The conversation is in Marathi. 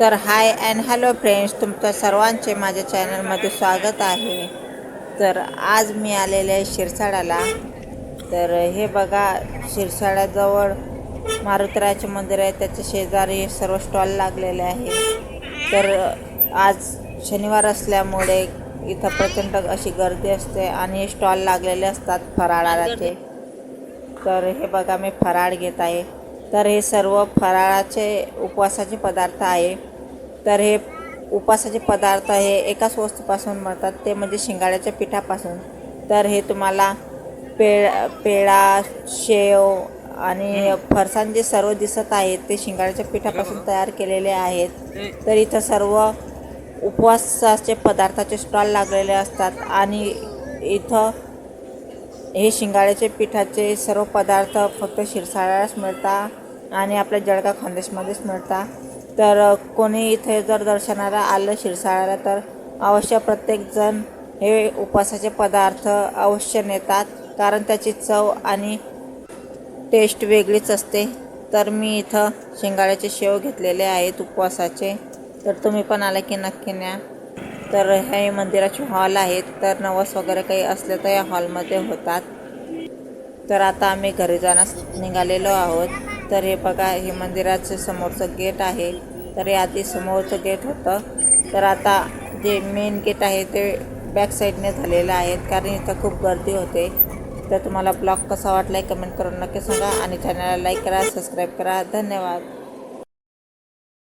तर हाय अँड हॅलो फ्रेंड्स तुमचं सर्वांचे माझ्या चॅनलमध्ये स्वागत आहे. तर आज मी आलेले आहे शिरसाडाला तर हे बघा शिरसाड्याजवळ मारुतरायाचे मंदिर आहे त्याच्या शेजारी सर्व स्टॉल लागलेले आहे. तर आज शनिवार असल्यामुळे इथं प्रचंड अशी गर्दी असते आणि स्टॉल लागलेले असतात फराळाचे. तर हे बघा मी फराळ घेत आहे. तर हे सर्व फराळाचे उपवासाचे पदार्थ आहे. तर हे उपवासाचे पदार्थ हे एकाच वस्तूपासून मिळतात ते म्हणजे शिंगाड्याच्या पिठापासून. तर हे तुम्हाला पे पेढा शेव आणि फरसाण जे सर्व दिसत आहेत ते शिंगाड्याच्या पिठापासून तयार केलेले आहेत. तर इथं सर्व उपवासाचे पदार्थाचे स्टॉल लागलेले असतात आणि इथं हे शिंगाड्याचे पिठाचे सर्व पदार्थ फक्त शिरसाळ्यालाच मिळतात आणि आपल्या जळगाव खानदेशमध्येच मिळतात तर कोणी इथे जर दर्शनाला आलं शिरसाळ्याला तर अवश्य प्रत्येकजण हे उपवासाचे पदार्थ अवश्य नेतात कारण त्याची चव आणि टेस्ट वेगळीच असते. तर मी इथं शिंगाळ्याचे शेव घेतलेले आहेत उपवासाचे. तर तुम्ही पण आले की नक्की न्या. तर हे मंदिराचे हॉल आहेत. तर नवस वगैरे काही असले तर या हॉलमध्ये होतात. तर आता आम्ही घरी जाण्यास निघालेलो आहोत. तर हे बघा हे मंदिराचं समोरचं गेट आहे. तर हे आधी समोरचं गेट होतं. तर आता जे मेन गेट आहे ते बॅक साईडने झालेलं आहे. कारण इथं खूप गर्दी होते. तर तुम्हाला ब्लॉग कसा वाटला आहे कमेंट करून नक्की सांगा. आणि चॅनलला लाईक करा सबस्क्राईब करा. धन्यवाद.